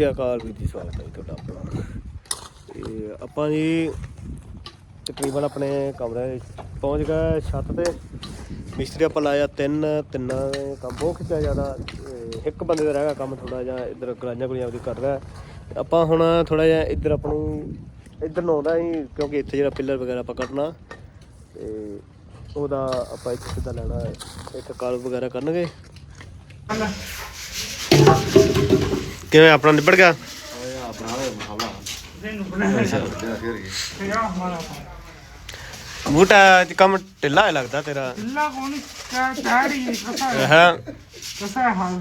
ਸਤਿ ਸ਼੍ਰੀ ਅਕਾਲ ਵੀਰ ਜੀ, ਸਵਾਗਤ ਹੈ ਜੀ ਤੁਹਾਡਾ ਆਪਣਾ। ਤੇ ਆਪਾਂ ਜੀ ਤਕਰੀਬਨ ਆਪਣੇ ਕਮਰੇ ਪਹੁੰਚ ਗਏ, ਛੱਤ ਤੇ। ਮਿਸਤਰੀ ਆਪਾਂ ਲਾਇਆ ਤਿੰਨ, ਤਿੰਨਾਂ ਨੇ ਕੰਮ। ਬਹੁਤ ਖਿੱਚਿਆ ਜ਼ਿਆਦਾ। ਇੱਕ ਬੰਦੇ ਦਾ ਰਹਿ ਗਿਆ ਕੰਮ ਥੋੜਾ ਜਿਹਾ, ਇੱਧਰ ਗਲਾਈਆਂ ਗੁਲੀਆਂ ਉਹਦੀ ਕਰ ਰਿਹਾ। ਆਪਾਂ ਹੁਣ ਥੋੜਾ ਜਿਹਾ ਇੱਧਰ ਆਪਣੀ ਇੱਧਰ ਨੂੰ ਆਉਂਦਾ ਸੀ ਕਿਉਂਕਿ ਇੱਥੇ ਜਿਹੜਾ ਪਿੱਲਰ ਵਗੈਰਾ ਆਪਾਂ ਕੱਢਣਾ। ਤੇ ਉਹਦਾ ਆਪਾਂ ਇੱਥੇ ਸਿੱਧਾ ਲੈਣਾ ਇੱਥੇ ਇੱਕ ਕਾਲ ਵਗੈਰਾ ਕਰਨਗੇ। ਕਿਵੇਂ ਆਪਣਾ ਨਿਬੜ ਗਿਆ ਬੂਟਾ ਤੇ ਕੰਮ ਢਿੱਲਾ ਹੈ ਲੱਗਦਾ ਤੇਰਾ ਢਿੱਲਾ ਕੋਣ ਕਾ ਚਾੜੀ ਕਸਾ ਹਾਂ ਕਸਾ ਹਾਲ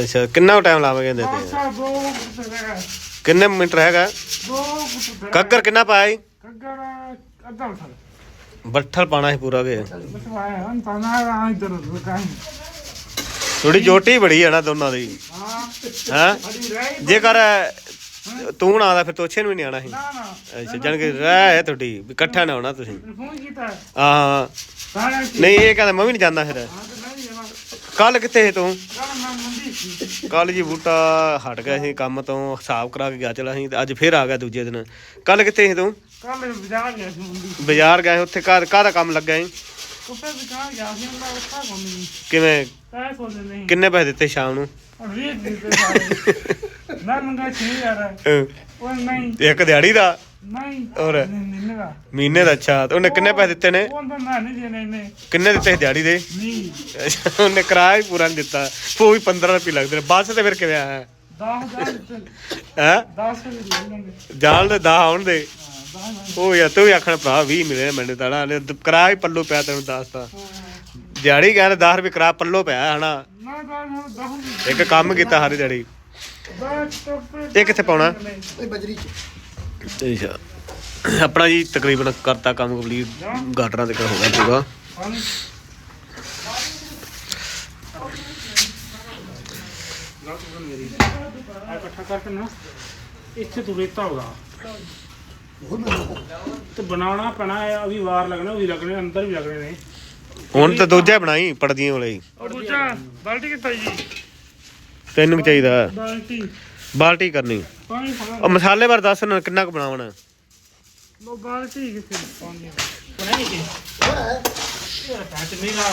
ਅੱਛਾ ਕਿੰਨਾ ਟਾਈਮ ਲਾਵਾਂਗੇ ਇਹਦੇ ਤੇ ਕਿੰਨੇ ਮਿੰਟ ਰਹੇਗਾ ਕੱਗਰ ਕਿੰਨਾ ਪਾਇਆ ਹੈ ਕੱਗਰ ਅੱਧਾ ਬੱਠਲ ਪਾਣਾ ਹੈ ਪੂਰਾ ਕੇ ਬੱਠਲ ਆਇਆ ਤਾਂ ਨਾ ਇਧਰ ਕਾਹੀ ਥੋੜੀ ਜੋਟੀ ਬੜੀ ਹੈ ਨਾ ਦੋਨਾਂ ਦੀ। ਹਾਂ? ਜੇਕਰ ਤੂੰ ਨਾ ਆਦਾ ਫਿਰ ਤੋਛੇ ਨੂੰ ਵੀ ਨਹੀਂ ਆਣਾ ਸੀ। na na ਅੱਛਾ ਜਾਣ ਕੇ ਰਹਿ ਹੈ ਤੁਹਾਡੀ ਵੀ ਇਕੱਠਾ ਨਾ ਹੋਣਾ ਤੁਸੀਂ। ki ਨਹੀਂ ਇਹ ਕਹਿੰਦਾ ਮੈਂ ਵੀ ਨਹੀਂ ਜਾਂਦਾ ਫਿਰ। ਕੱਲ ਕਿੱਥੇ ਸੀ ਤੂੰ? ਕੱਲ ਜੀ ਬੂਟਾ ਹਟ ਗਿਆ ਸੀ ਕੰਮ ਤੋਂ ਹਿਸਾਬ ਕਰਾ ਕੇ ਗਿਆ ਚਲਾ ਸੀ ਤੇ ਅੱਜ ਫੇਰ ਆ ਗਿਆ ਦੂਜੇ ਦਿਨ। ਕੱਲ ਕਿੱਥੇ ਸੀ ਤੂੰ? kala bazaar gaya si mundi ਬਾਜ਼ਾਰ ਗਏ ਉੱਥੇ ਘਰ ਕਾਹਦਾ ਕੰਮ ਲੱਗਾ ਸੀ? ਕਿਵੇਂ? ਕਿੰਨੇ ਪੈਸੇ ਦਿੱਤੇ ਸ਼ਾਮ ਨੂੰ? ਅਹ, ਉਹ ਨਹੀਂ। ਇੱਕ ਦਿਹਾੜੀ ਦਾ? ਨਹੀਂ। ਹੋਰ? ਨਹੀਂ ਮਹੀਨੇ ਦਾ ਅੱਛਾ। ਤੇ ਉਹਨੇ ਕਿੰਨੇ ਪੈਸੇ ਦਿੱਤੇ ਨੇ? ਉਹ ਤਾਂ ਨਾ ਨਹੀਂ ਦੇਣੇ ਨੇ ਕਿੰਨੇ ਦਿੱਤੇ ਸੀ ਦਿਹਾੜੀ ਦੇ? ਨਹੀਂ ਅੱਛਾ, ਉਹਨੇ ਕਿਰਾਇਆ ਵੀ ਪੂਰਾ ਨਹੀਂ ਦਿੱਤਾ। ਉਹ ਵੀ 15 ਰੁਪਏ ਲੱਗਦੇ ਨੇ। ਬੱਸ ਤੇ ਫਿਰ ਕਿਵੇਂ ਆਇਆ? 10000 ਹੈ? 10 ਰੁਪਏ ਲੈ ਜਾਣ ਦੇ 10 ਆਉਣ ਦੇ। ਹਾਂ 10 ਉਹ ਯਾਰ ਤੂੰ ਵੀ ਆਖਣਾ ਭਰਾ 20 ਮਿਲੇ ਮੈਨੂੰ ਤਾਂ ਨਾ ਕਿਰਾਇਆ ਵੀ ਪੱਲੋ ਪਿਆ ਤੈਨੂੰ ਦੱਸਤਾ ਦਿਹਾੜੀ ਕਹਿੰਦੇ 10 ਰੁਪਏ ਕਿਰਾਇਆ ਪੱਲੋ ਪਿਆ ਹਨਾ? ਨਾ ਨਾ 10 ਇੱਕ ਕੰਮ ਕੀਤਾ ਹਰ ਦਿਹਾੜੀ। ਇਹ ਕਿੱਥੇ ਪਾਉਣਾ? ਇਹ ਬਜਰੀ ਚ। ਅੱਛਾ। ਆਪਣਾ ਜੀ ਤਕਰੀਬਨ ਕਰਤਾ ਕੰਮ ਕੰਪਲੀਟ ਗਾਟਰਾਂ ਤੇ ਹੋ ਗਿਆ ਪੂਰਾ। ਇਕੱਠਾ ਕਰਕੇ ਨਾ ਇੱਥੇ ਤੂੰ ਰੇਤਾ ਹੋਗਾ ਤੇ ਬਣਾਉਣਾ ਪੈਣਾ ਹੈ ਅਭੀ ਵਾਰ ਲੱਗਣਾ ਉਹ ਵੀ ਲੱਗਣੇ ਅੰਦਰ ਵੀ ਲੱਗਣੇ ਨੇ। ਹੁਣ ਤਾਂ ਦੂਜਾ ਬਣਾਈ ਪੜਦੀਆਂ ਵਾਲੇ। ਹੀ। ਉਹ ਦੂਜਾ ਬਾਲਟੀ ਕਿੱਥੇ ਜੀ? ਤੈਨੂੰ ਕੀ ਚਾਹੀਦਾ। ਬਾਲਟੀ। ਬਾਲਟੀ ਕਰਨੀ। ਪਾਣੀ ਉਹ ਮਸਾਲੇ ਬਾਰੇ ਦੱਸ ਨਾ ਕਿੰਨਾ ਕੁ ਬਣਾਉਣਾ। ਲੋ ਬਾਲਟੀ ਕਿੱਥੇ ਪਾਣੀ ਬਣਾਈ ਕਿ ਇਹ ਪੈਚ ਮੇਰਾ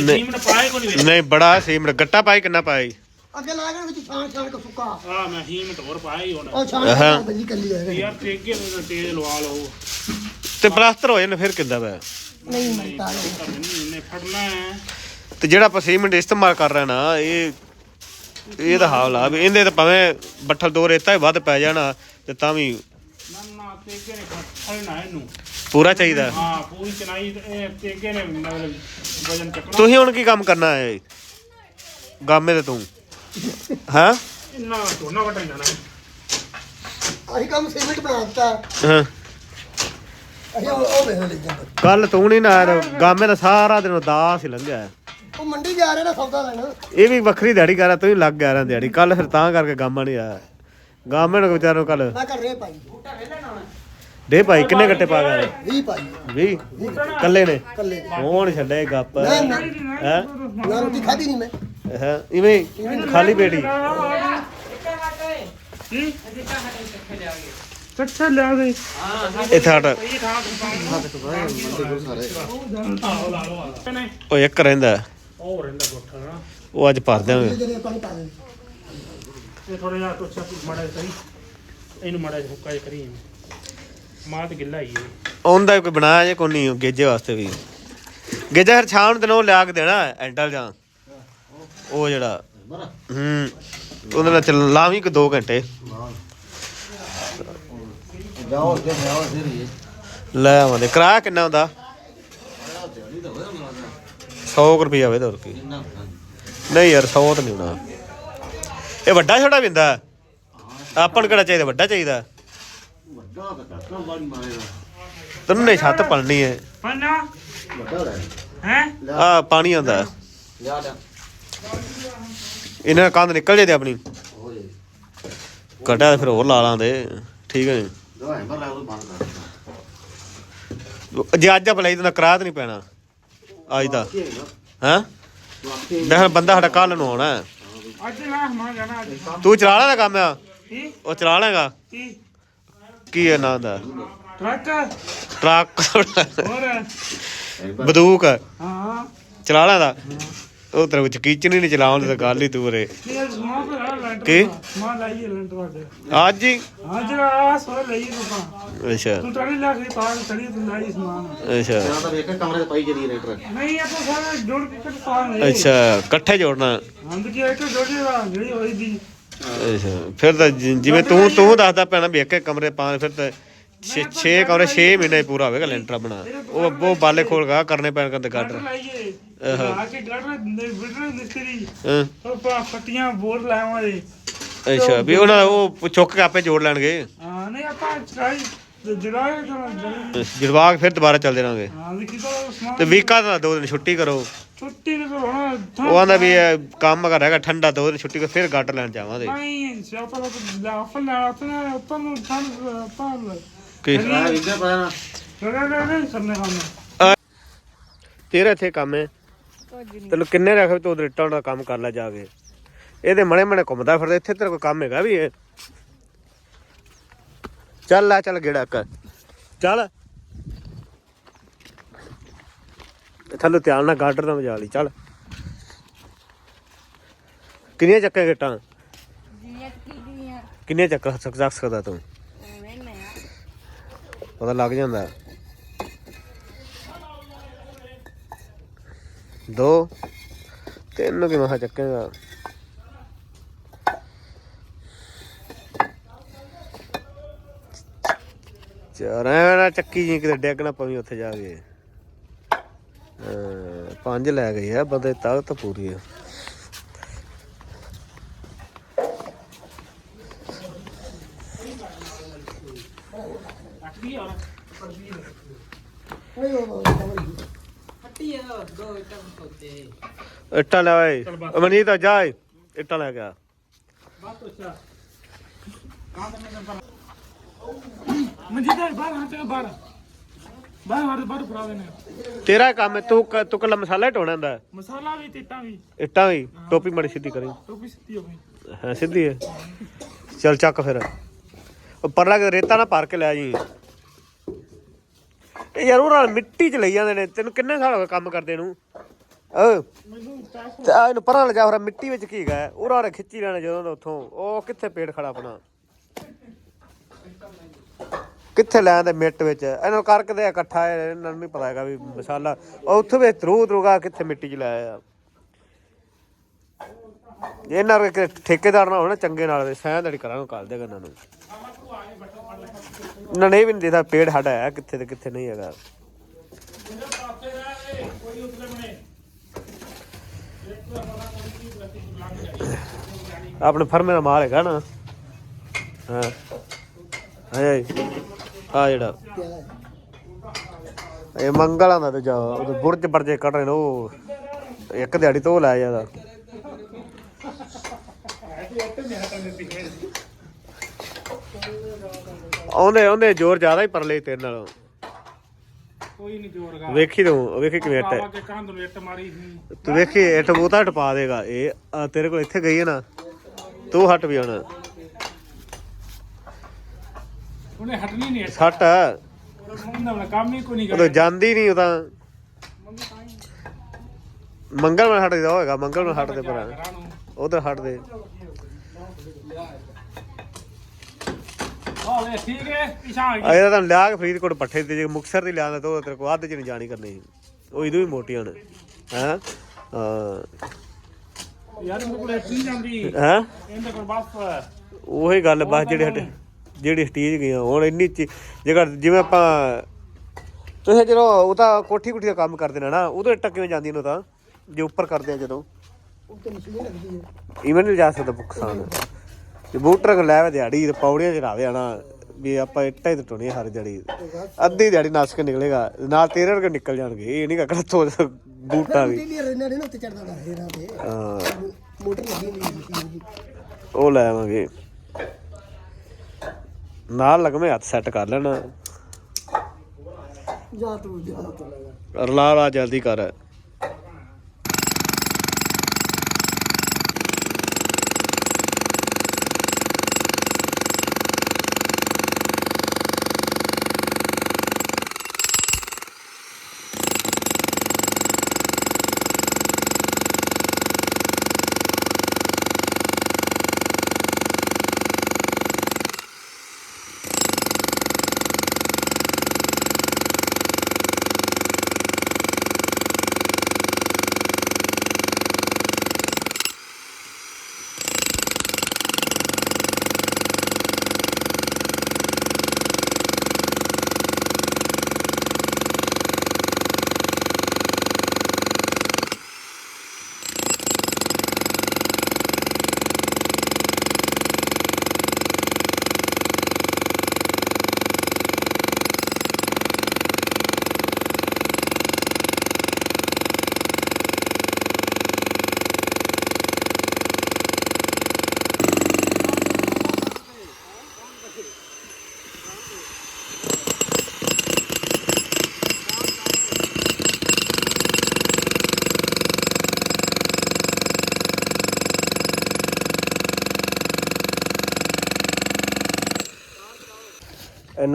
ਨਹੀਂ। ਟੀਮ ਨੇ ਪਾਏ ਕੋਈ ਨਹੀਂ ਨਹੀਂ ਬੜਾ ਸੀਮਟ ਗੱਟਾ ਪਾਈ ਕਿੰਨਾ ਪਾਈ ਅੱਗੇ ਲਾ ਕੇ ਵਿੱਚ ਛਾਣ ਛਾਣ ਕੇ ਸੁੱਕਾ। ਆ ਮੈਂ ਹੀਮ ਟੋਰ ਪਾਇਆ ਹੀ ਹੁਣ। ਉਹ ਛਾਣ ਹਾਂ। ਛਾਣ ਬਜਰੀ ਕੱਲੀ ਹੈ ਯਾਰ ਤੇਗੇ ਨੂੰ ਤੇਜ਼ ਲਵਾ ਲਓ। ਤੇ ਪਲਾਸਟਰ ਹੋ ਜਾਣਾ ਫਿਰ ਕਿੱਦਾਂ ਵਾ ਨਹੀਂ ਫੜਨਾ ਹੈ। ਤੇ ਜਿਹੜਾ ਆਪਾਂ ਸੀਮੈਂਟ ਇਸਤੇਮਾਲ ਕਰ ਰਹੇ ਨਾ ਇਹ ਇਹ ਤਾਂ ਹਾਲ ਆ ਵੀ ਇਹਦੇ ਤਾਂ ਭਾਵੇਂ ਬੱਠਲ ਦੋ ਰੇਤਾ ਹੀ ਵੱਧ ਪੈ ਜਾਣਾ ਤੇ ਤਾਂ ਵੀ ਨਾ ਨਾ ਤੇਗੇ ਨੇ ਫੜਨਾ ਇਹਨੂੰ। ਪੂਰਾ ਚਾਹੀਦਾ। ਹਾਂ ਪੂਰੀ ਚਨਾਈ ਤੇ ਇਹ ਤੇਗੇ ਨੇ ਮਤਲਬ ਵਜਨ ਚੱਕਣਾ। ਤੁਸੀਂ ਹੁਣ ਕੀ ਕੰਮ ਕਰਨਾ ਹੈ? ਗਾਮੇ ਤੇ ਤੂੰ। ਹਾਂ? ਇੰਨਾ ਝੋਨਾ ਵਟਣ ਜਾਣਾ। ਅਸੀਂ ਕੰਮ ਸੀਮਿੰਟ ਬਣਾ ਦਿੱਤਾ। ਹਾਂ। ਅਸੀਂ ਉਹ ਉਹ ਵੇਖ ਲਈ ਜਾਂਦੇ ਕੱਲ ਤੂੰ ਨਹੀਂ ਨਾ ਗਾਮੇ ਦਾ ਸਾਰਾ ਦਿਨ ਉਦਾਸ ਹੀ ਲੰਘਿਆ ਉਹ ਮੰਡੀ ਜਾ ਰਹੇ ਨਾ ਸੌਦਾ ਲੈਣ। ਇਹ ਵੀ ਵੱਖਰੀ ਦਿਹਾੜੀ ਕਰ ਤੂੰ ਹੀ ਲੱਗ ਗਿਆ ਰਾਂ ਦਿਹਾੜੀ। ਕੱਲ ਫਿਰ ਤਾਂ ਕਰਕੇ ਗਾਮਾ ਨਹੀਂ ਆਇਆ। ਗਾਮੇ ਨੂੰ ਵਿਚਾਰੇ ਨੂੰ ਕੱਲ ਮੈਂ ਕਰ ਰਿਹਾ ਭਾਈ। ਦੇ ਭਾਈ ਕਿੰਨੇ ਗੱਟੇ ਪਾ ਗਏ? 20 ਭਾਈ। 20 ਕੱਲੇ ਨੇ? ਕੱਲੇ ਕੌਣ ਛੱਡੇ ਗੱਪ? ਹੈ? ਨਾ ਰੋਟੀ ਖਾਧੀ ਨਹੀਂ ਮੈਂ। ਹੈ ਇਵੇਂ ਹੀ ਖਾਲੀ ਪੇਟੀ ਕੀ ਚੱਛਾ ਲਿਆ ਦੇ। ਇਹ ਥਾਂ ਆਹੋ ਲਾ ਲਓ ਆ ਨੇ ਉਹ ਇੱਕ ਰਹਿੰਦਾ। ਉਹ ਰਹਿੰਦਾ ਗੋਠਾ ਨਾ ਉਹ ਅੱਜ ਭਰ ਦਿਆਂਗੇ। ਇਹ ਥੋੜਾ ਜਿਹਾ ਟੋਚਾ ਮਾੜਾ ਸਹੀ। ਇਹਨੂੰ ਮਾੜਾ ਜਿਹਾ ਹੁੱਕਾ ਜਿਹਾ ਕਰੀ। ਮਾਂ ਤੇ ਗਿੱਲਾ ਹੀ ਇਹ ਉਹਦਾ ਕੋਈ ਬਣਾਇਆ ਜੇ ਕੋਈ ਨਹੀਂ ਗੇਜੇ ਵਾਸਤੇ ਵੀ। ਗੇਜਾ ਫਿਰ ਸ਼ਾਮ ਨੂੰ ਤੈਨੂੰ ਲਿਆ ਕੇ ਦੇਣਾ ਐਂਟਲ ਜਾਂ। ਉਹ ਜਿਹੜਾ ਹੂੰ ਉਹਦੇ ਨਾਲ ਚੱਲ ਲਾਵੀਂ ਕਿ 2 ਘੰਟੇ। ਜਾਓ ਅੱਗੇ ਜਾਓ ਹੀ ਲੈ ਆਵਾਂਦੇ ਕਿਰਾਇਆ ਕਿੰਨਾ ਹੁੰਦਾ 100 ਰੁਪਏ ਹੋਵੇ ਹੋਰ ਕੀ। ਨਹੀਂ ਯਾਰ 100 ਤਾਂ ਨਹੀਂ ਹੋਣਾ। ਇਹ ਵੱਡਾ ਛੋਟਾ ਵੀ ਹੁੰਦਾ? ਆਪਾਂ ਨੂੰ ਕਿਹੜਾ ਚਾਹੀਦਾ? ਵੱਡਾ ਚਾਹੀਦਾ? ਵੱਡਾ ਤਾਂ ਕੱਟਣਾ ਬਾੜੀ ਮਾਰੇਗਾ। ਤੈਨੂੰ ਨੇ ਛੱਤ ਪਲਣੀ ਹੈ। ਪੰਨਾ। ਵੱਡਾ ਲੈ। ਹੈ? ਆ ਪਾਣੀ ਆਉਂਦਾ। ਲਿਆ। ਇਹਨਾਂ ਕੰਧ ਨਿਕਲ ਜੇ ਤੇ ਆਪਣੀ। ਹੋ ਜੇ ਕੱਢਿਆ ਤੇ ਫਿਰ ਹੋਰ ਲਾ ਲਾਂਦੇ ਠੀਕ ਹੈ ਨੀ? ਦੋ ਹੈ ਪਰ ਉਹ ਬੰਦ ਕਰ ਜੇ ਅੱਜ ਭਲਾਈ ਤਾਂ ਕਿਰਾਇਆ ਤਾਂ ਨਹੀਂ ਪੈਣਾ। ਅੱਜ ਦਾ। ਕੀ ਹੈ? ਨਾ ਹੈਂ ਤੂੰ ਬੰਦਾ ਸਾਡਾ ਕੱਲ ਨੂੰ ਆਉਣਾ। ਹੈ। ਅੱਜ ਨਾ ਹਮਾ ਜਾਣਾ ਅੱਜ। ਤੂੰ ਚਲਾ ਲੈਂਦਾ ਕੰਮ? ਆ ਕੀ? ਉਹ ਚਲਾ ਲੇਗਾ ਕੀ? ਕੀ ਹੈ ਨਾਂ ਦਾ? ਟਰੱਕ? ਟਰੱਕ। ਹੋਰ? ਬੰਦੂਕ। ਹਾਂ। ਚਲਾ ਲੈਂਦਾ ਉਹ ਤੇਰੇ ਵਿੱਚ ਕੀਚਣ ਹੀ ਨਹੀਂ ਚਲਾਉਣ ਦੀ ਤਾਂ ਗੱਲ ਹੀ ਤੂੰ ਰੇ ਕੀ ਸਮਾਂ ਪਰ ਆ ਲੈਂਟਰ ਕੀ? ਸਮਾਂ ਲਾਈਏ ਲੈਂਟਰ ਤੁਹਾਡੇ ਅੱਜ ਹੀ? ਹਾਂ ਜਿਹੜਾ ਸੋ ਅੱਛਾ। ਤੂੰ ਟੜੀ ਲਾ ਕੇ ਤੂੰ ਲਾਈ ਸਮਾਨ। ਅੱਛਾ। ਜਾਂ ਤਾਂ ਵੇਖ ਕੇ ਕਮਰੇ 'ਚ ਪਾਈ ਜਲੀ ਰੇਟਰ ਨਹੀਂ ਆਪਾਂ ਸਾਰਾ ਜੋੜ ਕੇ ਕੱਟ ਪਾ ਨਹੀਂ ਅੱਛਾ ਇਕੱਠੇ ਜੋੜਨਾ। ਹਾਂ ਤੇ ਕੀ ਇੱਕ ਜੋੜੀ ਦਾ ਜਿਹੜੀ ਹੋਈ ਦੀ। ਅੱਛਾ ਫਿਰ ਤਾਂ ਜਿ- ਜਿਵੇਂ ਤੂੰ ਤੂੰ ਦੱਸਦਾ ਪੈਣਾ ਵੀ ਇੱਕ ਇੱਕ ਕਮਰੇ ਪਾ ਫਿਰ ਤਾਂ 6 6 ਕਮਰੇ 6 ਮਹੀਨੇ ਪੂਰਾ ਹੋਵੇਗਾ ਲੈਂਟਰ ਬਣਾ ਉਹ ਉਹ ਬਾਲੇ ਖੋਲ ਗਾ ਕਰਨੇ ਪੈਣ ਕੰਦੇ ਗਾਡਰ ਲਾਈਏ ਲਾ ਕੇ ਗਾਡਰ ਬਿਲਡਰ ਮਿਸਤਰੀ ਹਾਂ। ਉਹ ਪਾ ਫੱਟੀਆਂ ਬੋਰ ਲਾਵਾਂਗੇ ਅੱਛਾ ਵੀ ਉਹਨਾਂ ਉਹ ਚੁੱਕ ਕੇ ਆਪੇ ਜੋੜ ਲੈਣਗੇ। ਹਾਂ ਨਹੀਂ ਆਪਾਂ ਚੜਾਈ ਜੜਾਏ ਤਾਂ ਜੜੀ ਜਵਾਕ ਫਿਰ ਦੁਬਾਰਾ ਚੱਲਦੇ ਰਹਾਂਗੇ ਹਾਂ ਦੇਖੀ ਤਾਂ ਸਮਾਨ ਤੇ ਵੀਕਾ ਦਾ ਦੋ ਦਿਨ ਛੁੱਟੀ ਕਰੋ। ਛੁੱਟੀ ਤੇ ਹੁਣ ਉਹ ਆਂਦਾ ਵੀ ਕੰਮ ਕਰ ਹੈਗਾ ਠੰਡਾ ਦੋ ਦਿਨ ਛੁੱਟੀ ਕਰ ਫਿਰ ਗਾਡਰ ਲੈਣ ਜਾਵਾਂਗੇ। ਨਹੀਂ ਸਿਆਪਾ ਦਾ ਲਾਫ ਨਾ ਆਪਣਾ ਆਪਾਂ ਨੂੰ ਠੰਡ ਆਪਾਂ ਕੀ? ਆ। ਵਿੰਦੇ ਪਾਇਆ ਨਾ। ਰਗਾ ਨਹੀਂ ਕਰਨੇ ਕੰਮ ਤੇਰਾ ਇੱਥੇ ਕੰਮ ਹੈ। ਤੈਨੂੰ ਕਿੰਨੇ ਰੱਖ ਤੂੰ ਰਿਟਰਨ ਦਾ ਕੰਮ ਕਰ ਲੈ ਜਾ ਕੇ। ਇਹਦੇ ਮਣੇ ਮਣੇ ਘੁੰਮਦਾ ਫਿਰਦਾ ਇੱਥੇ ਤੇਰਾ ਕੋਈ ਕੰਮ ਹੈਗਾ ਵੀ ਇਹ। ਚੱਲ ਲੈ ਚੱਲ ਗੇੜਾ ਕਰ। ਚੱਲ। ਥੱਲੇ ਧਿਆਨ ਨਾਲ ਗਾਡਰ ਦਾ ਮਜਾ ਲਈ ਚੱਲ। ਕਿੰਨੀਆਂ ਚੱਕਾਂ ਗੇਟਾਂ? ਜਿੰਨੀਆਂ ਕੀ ਦੀਆਂ। ਕਿੰਨੀਆਂ ਚੱਕ ਸਕ ਸਕਦਾ ਤੂੰ? ਪਤਾ ਲੱਗ ਜਾਂਦਾ। ਦੋ, ਤਿੰਨ ਕਿ ਮਹਾ ਚੱਕੇਗਾ। ਚਾਰ ਐਵੇਂ ਨਾ ਚੱਕੀ ਜੀ ਕਿਤੇ ਡਿੱਗ ਨਾ ਉੱਥੇ ਜਾ ਕੇ। ਪੰਜ ਲੈ ਗਏ ਆ, ਬੰਦੇ ਤਾਕਤ ਪੂਰੀ ਆ। ਓਏ ਉਹ ਕਮਰੀ ਇੱਟਾਂ ਲੈ ਓਏ ਮਨੀਤ ਆ ਜਾ ਇੱਟਾਂ ਲੈ ਗਿਆ ਮਨਜੀਤ ਬਾਹਰ ਹੱਥ ਬਾਹਰ ਬਾਹਰ ਹੱਥ ਬਾਹਰ ਫੜਾ ਦੇਣੇ ਤੇਰਾ ਕੰਮ ਹੈ ਤੂੰ ਕ- ਤੂੰ ਕੱਲਾ ਮਸਾਲਾ ਹੀ ਢੋਣਾ ਹੁੰਦਾ ਮਸਾਲਾ ਵੀ ਤੀਟਾਂ ਵੀ। ਇੱਟਾਂ ਵੀ? ਟੋਪੀ ਮੜੀ ਸਿੱਧੀ ਕਰੀ। ਟੋਪੀ ਸਿੱਧੀ ਹੋ ਗਈ। ਹਾਂ ਸਿੱਧੀ ਹੈ। ਚੱਲ ਚੱਕ ਫਿਰ। ਉਹ ਪਰਲਾ ਕੇ ਰੇਤਾ ਨਾ ਭਰ ਕੇ ਲੈ ਜੀ ਇਹ ਯਾਰ ਉਹ ਨਾਲ ਮਿੱਟੀ ਚ ਲਈ ਜਾਂਦੇ ਨੇ। ਤੈਨੂੰ ਕਿੰਨੇ ਸਾਲ ਹੋ ਗਏ ਕੰਮ ਕਰਦੇ ਨੂੰ? ਓ ਤੇ ਆ ਇਹਨੂੰ ਪਰਾਂ ਲਿਜਾ ਹੋਰ ਮਿੱਟੀ ਵਿੱਚ ਕੀ ਹੈਗਾ? ਉਹ ਰਾਰੇ ਖਿੱਚੀ ਲੈਣਾ ਜਦੋਂ ਦਾ ਉੱਥੋਂ। ਉਹ ਕਿੱਥੇ ਪੇੜ ਖੜਾ ਆਪਣਾ? ਕਿੱਥੇ ਲੈ ਆਂਦੇ ਮਿੱਟ ਵਿੱਚ? ਇਹਨਾਂ ਕਰਕੇ ਦੇ ਇਕੱਠਾ, ਇਹਨਾਂ ਨੂੰ ਨਹੀਂ ਪਤਾ ਹੈਗਾ ਵੀ ਮਸਾਲਾ। ਉਹ ਉੱਥੇ ਵੀ ਤਰੂ ਤਰੂਗਾ ਕਿੱਥੇ ਮਿੱਟੀ ਚ ਲਾਇਆ ਆ ਇਹਨਾਂ ਨੂੰ ਠੇਕੇਦਾਰ ਨਾਲ ਹੋਣਾ, ਚੰਗੇ ਨਾਲ ਦੇ ਸਹਿ ਦੜੀ ਕਰਾਂ ਨੂੰ ਕਰ ਦੇਗਾ ਇਹਨਾਂ ਨੂੰ। ਇਹਨਾਂ ਵੀ ਨਹੀਂ ਦੇਖਦਾ ਪੇੜ ਸਾਡਾ ਹੈ, ਕਿੱਥੇ ਤੇ ਕਿੱਥੇ ਨਹੀਂ ਹੈਗਾ। ਆਪਣੇ ਫਰਮੇ ਦਾ ਮਾਲ ਹੈਗਾ ਨਾ। ਹਾਂ। ਆਏ ਆ ਜਿਹੜਾ। ਇਹ ਮੰਗਲਾਂ ਦਾ ਤੇ ਜਾ, ਉਹ ਬੁਰਜ ਬਰਜੇ ਕੱਢ ਰਹੇ ਨੇ, ਉਹ ਇੱਕ ਦਿਹਾੜੀ ਤੋਂ ਲੈ ਜਾਂਦਾ। ਆਉਂਦੇ ਆਉਂਦੇ ਜ਼ੋਰ ਜ਼ਿਆਦਾ ਹੀ ਪਰਲੇ ਤੇਰੇ ਨਾਲੋਂ। ਕੋਈ ਨਹੀਂ ਜੋੜਗਾ ਵੇਖੀ ਤੂੰ ਵੇਖੀ ਕਿਵੇਂ ਇੱਟ ਕੇ ਕੰਧ ਨੂੰ ਇੱਟ ਮਾਰੀ ਸੀ। ਤੂੰ ਵੇਖੀ ਇੱਟ ਬੂਤਾ ਟਪਾ ਦੇਗਾ। ਇਹ ਆ ਤੇਰੇ ਕੋਲ ਇੱਥੇ ਗਈ ਹੈ ਨਾ ਤੂੰ ਹਟ ਵੀ ਹੁਣ। ਉਹਨੇ ਹਟਣੀ ਨਹੀਂ ਇੱਟ। ਹਟ ਕੰਮ ਹੀ ਕੋਈ ਨਹੀਂ ਉਦੋਂ ਜਾਂਦੀ ਨਹੀਂ ਉਹ ਤਾਂ। ਮੰਗਲ ਮੈਂ ਹਟਦਾ ਹੋਏਗਾ ਮੰਗਲ ਮੈਂ ਹਟਦੇ ਪਰ ਘਰਾਂ ਨੂੰ। ਉਧਰ ਹਾਲੇ ਠੀਕ ਹੈ ਪਿਛਾਂ ਆ ਇਹਦਾ ਤਾਂ ਲਿਆ ਕੇ ਫਰੀਦਕੋਟ ਪੱਠੇ ਤੇ ਜੇ ਮੁਕਸਰ ਦੀ ਲਿਆਂਦਾ ਤਾਂ ਉਹ ਤੇਰੇ ਕੋਲ ਅੱਧ ਚ ਨਹੀਂ ਜਾਣੀ ਕਰਨੀ। ਸੀ। ਉਹ ਇਹਦੋਂ ਵੀ ਮੋਟੀ ਹੁਣ ਹੈ? ਹਾਂ। ਯਾਰ ਮੇਰੇ ਕੋਲ ਇੱਟ ਨਹੀਂ ਜਾਂਦੀ। ਹੈ? ਇਹਦੇ ਕੋਲ ਬਸ। ਉਹੀ ਗੱਲ ਬਸ ਜਿਹੜੇ ਸਾਡੇ ਜਿਹੜੀ ਸਟੇਜ ਗਈਆਂ ਹੁਣ ਇੰਨੀ ਜੇਕਰ ਜਿਵੇਂ ਆਪਾਂ ਤੁਸੀਂ ਜਦੋਂ ਉਹ ਤਾਂ ਕੋਠੀ ਕੁੱਠੀ ਦਾ ਕੰਮ ਕਰਦੇ ਨੇ ਨਾ ਉਦੋਂ ਇੱਟਾਂ ਕਿਵੇਂ ਜਾਂਦੀਆਂ ਨੇ ਉਹ ਤਾਂ? ਜੇ ਉੱਪਰ ਕਰਦੇ ਆ ਜਦੋਂ। ਉੱਤੇ ਮਸ਼ੀਨ ਲੱਗਦੀ। ਹੈ ਇਵੇਂ ਨਹੀਂ ਜਾ ਸਕਦਾ ਜੇ ਬੂਟਰ ਕੋ ਲੈ ਵੇ ਦਿਹਾੜੀ ਤੇ ਪੌੜੀਆਂ ਚੜਾਵੇ ਆਣਾ ਵੀ ਆਪਾਂ ਇੱਟਾਂ ਹੀ ਟੁੱਟਣੀ ਹਰ ਦਿਹਾੜੀ। ਅੱਧੀ ਦਿਹਾੜੀ ਨੱਸ ਕੇ ਨਿਕਲੇਗਾ ਨਾਲ ਤੇਰੇ ਵਰਗੇ ਨਿਕਲ ਜਾਣਗੇ ਇਹ ਨਹੀਂ ਕੱਕੜਾ ਤੋ ਬੂਟਾਂ ਵੀ। ਉਹ ਲੈ ਆਵਾਂਗੇ। ਨਾਲ ਲਗਮੇ ਹੱਥ ਸੈੱਟ ਕਰ ਲੈਣਾ। ਜਾ ਤੂੰ ਜਾ ਰਲਾ ਲਾ ਜਲਦੀ ਕਰ।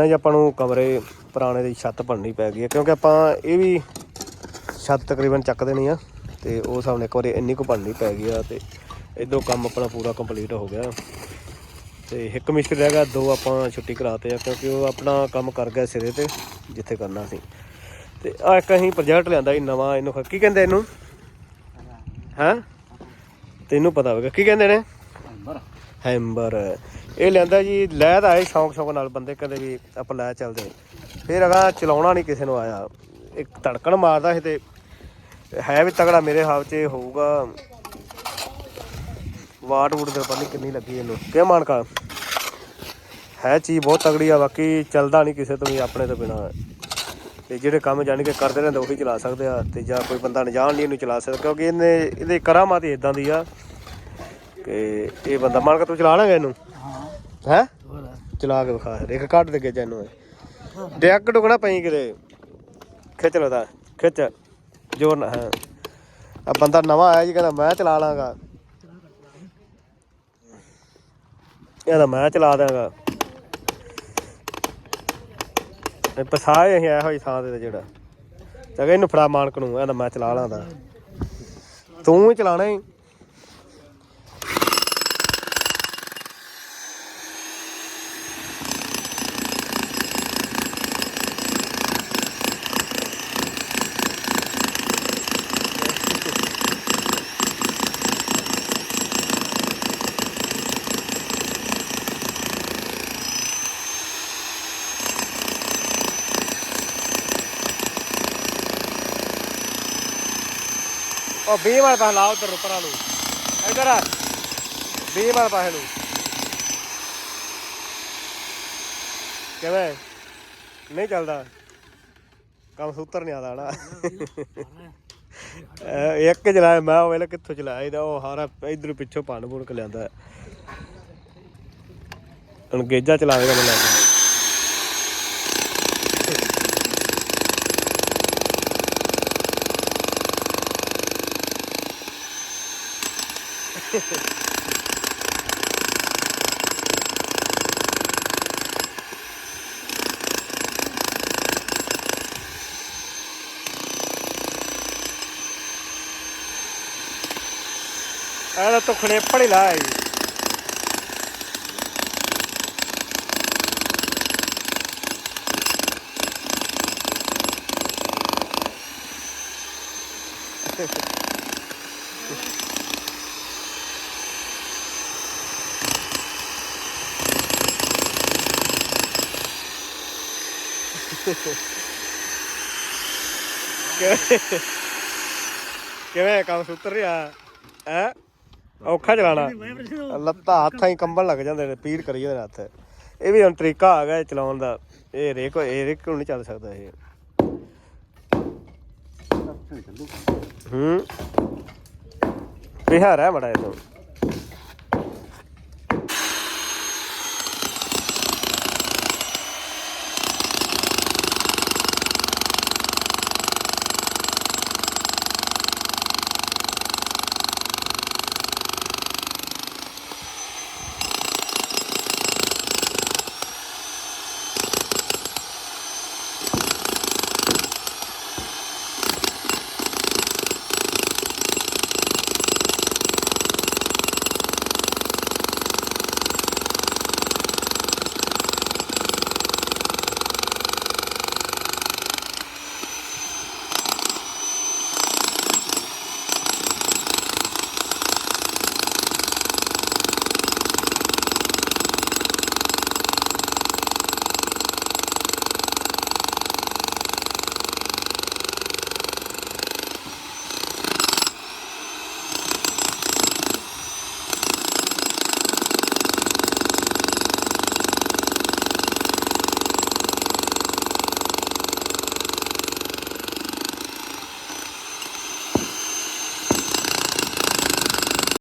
ਇੰਨਾ ਹੀ ਆਪਾਂ ਨੂੰ ਕਮਰੇ ਪੁਰਾਣੇ ਦੀ ਛੱਤ ਭੰਨਣੀ ਪੈ ਗਈ ਹੈ ਕਿਉਂਕਿ ਆਪਾਂ ਇਹ ਵੀ ਛੱਤ ਤਕਰੀਬਨ ਚੱਕ ਦੇਣੀ ਆ ਤੇ ਉਹ ਨਾਲ ਇੱਕ ਵਾਰੀ ਇੰਨੀ ਕੁ ਭੰਨਣੀ ਪੈ ਗਈ ਆ ਤੇ ਇਧਰੋਂ ਕੰਮ ਆਪਣਾ ਪੂਰਾ ਕੰਪਲੀਟ ਹੋ ਗਿਆ। ਤੇ ਇੱਕ ਮਿਸਤਰੀ ਰਹਿ ਗਿਆ ਦੋ ਆਪਾਂ ਛੁੱਟੀ ਕਰਾਤੇ ਆ ਕਿਉਂਕਿ ਉਹ ਆਪਣਾ ਕੰਮ ਕਰ ਗਿਆ ਸਿਰੇ ਤੇ ਜਿੱਥੇ ਕਰਨਾ ਸੀ। ਤੇ ਆ ਇੱਕ ਅਸੀਂ ਪ੍ਰੋਜੈਕਟ ਲਿਆਂਦਾ ਸੀ ਨਵਾਂ ਇਹਨੂੰ ਕੀ ਕਹਿੰਦੇ ਇਹਨੂੰ? ਹੈਂ? ਤੈਨੂੰ ਪਤਾ ਹੋਵੇਗਾ ਕੀ ਕਹਿੰਦੇ ਨੇ? ਹੈਂਬਰ ਇਹ ਲੈਂਦਾ ਜੀ, ਲੈ ਤਾਂ ਆਏ ਸ਼ੌਂਕ ਸ਼ੌਂਕ ਨਾਲ ਬੰਦੇ, ਕਦੇ ਵੀ ਆਪਾਂ ਲੈ ਚੱਲਦੇ। ਫਿਰ ਅਗਾ ਚਲਾਉਣਾ ਨਹੀਂ ਕਿਸੇ ਨੂੰ ਆਇਆ। ਇੱਕ ਧੜਕਣ ਮਾਰਦਾ ਸੀ ਤੇ ਹੈ ਵੀ ਤਗੜਾ ਮੇਰੇ ਹਾਵ 'ਚ ਹੋਊਗਾ। ਵਾਟ ਵੂਟ ਦੇ ਪਤਾ ਨਹੀਂ ਕਿੰਨੀ ਲੱਗੀ ਇਹਨੂੰ। ਕਿਹ ਮਾਨਕਾ ਹੈ ਚੀਜ਼ ਬਹੁਤ ਤਗੜੀ ਆ, ਬਾਕੀ ਚੱਲਦਾ ਨਹੀਂ ਕਿਸੇ ਤੋਂ ਵੀ ਆਪਣੇ ਤੋਂ ਬਿਨਾ। ਤੇ ਜਿਹੜੇ ਕੰਮ ਜਾਣੀ ਕਿ ਕਰਦੇ ਰਹਿੰਦੇ, ਉਹੀ ਚਲਾ ਸਕਦੇ ਆ। ਤੇ ਜਾਂ ਕੋਈ ਬੰਦਾ ਅਣਜਾਣ ਨਹੀਂ ਇਹਨੂੰ ਚਲਾ ਸਕਦਾ, ਕਿਉਂਕਿ ਇਹਨੇ ਇਹਦੇ ਕਰਾਮਾਤ ਹੀ ਇਦਾਂ ਦੀ ਆ। ਕਿ ਇਹ ਬੰਦਾ ਮੰਨ ਕੇ ਤੂੰ ਚਲਾ ਲਾਂਗਾ ਇਹਨੂੰ। ਹੈ? ਚਲਾ ਕੇ ਵਿਖਾ ਦੇਖ ਕੱਢ ਦੇ ਕੇ ਜੈਨੂੰ ਡੈਕ ਡੁਕਣਾ ਪਈ ਕਿਤੇ। ਖਿੱਚ ਲੋ ਤਾਂ ਖਿੱਚ। ਜੋਰ ਨਾ ਹਾਂ। ਆ ਬੰਦਾ ਨਵਾਂ ਆਇਆ ਜੀ ਕਹਿੰਦਾ ਮੈਂ ਚਲਾ ਲਾਂਗਾ। ਇਹਦਾ ਮੈਂ ਚਲਾ ਦਾਂਗਾ ਇਹ ਪਸਾਏ ਅਸੀਂ ਆਇਆ ਹੋਈ ਥਾਂ ਤੇ ਜਿਹੜਾ। ਚੰਗਾ ਇਹਨੂੰ ਫੜਾ ਮਾਨਕ ਨੂੰ ਇਹਦਾ ਮੈਂ ਚਲਾ ਲਾਂਦਾ ਤੂੰ ਹੀ ਚਲਾਣਾ ਹੀ ਉਹ 20 ਵਾਰ ਪਾਸੇ ਲਾ ਉਧਰ ਪਰਾਂ ਨੂੰ ਇਧਰ ਆ। 20 ਵਾਰ ਪਾਸੇ ਨੂੰ ਕਿਵੇਂ? ਨਹੀਂ ਚੱਲਦਾ। ਕੰਮ ਸੂਤਰ ਨਹੀਂ ਆਦਾ ਨਾ ਇੱਕ ਚਲਾਇਆ, ਮੈਂ ਉਹ ਵੇਲੇ ਕਿੱਥੋਂ ਚਲਾਇਆ ਇਹਦਾ, ਉਹ ਹਾਰਾ ਇਧਰ ਪਿੱਛੋਂ ਭੰਨ ਭੁਣ ਕੇ ਲਿਆਂਦਾ। ਅੰਗੇਜਾ ਚਲਾਵੇਗਾ ਮੈਨੂੰ ਲੱਗਦਾ ਇਹਦਾ ਤਾਂ ਖੜੇਪੜ ਹੀ ਲਾਇਆ ਜੀ ਕਿਵੇਂ ਕਿਵੇਂ ਕੰਮ ਸੁੱਤਰ ਰਿਹਾ? ਹੈ? ਔਖਾ ਚਲਾਣਾ। ਲੱਤਾਂ ਹੱਥਾਂ ਹੀ ਕੰਬਣ ਲੱਗ ਜਾਂਦੇ ਨੇ, ਪੀੜ ਕਰੀ ਜਾਂਦੇ ਨੇ ਹੱਥ। ਇਹ ਵੀ ਹੁਣ ਤਰੀਕਾ ਆ ਗਿਆ ਇਹ ਚਲਾਉਣ ਦਾ। ਇਹ ਰੇਕ ਇਹ ਰੇਕ ਨੂੰ ਨਹੀਂ ਚੱਲ ਸਕਦਾ ਇਹ। ਹੂੰ। ਬਿਹਾਰ ਹੈ ਮੜਾ ਇਹ ਤੋਂ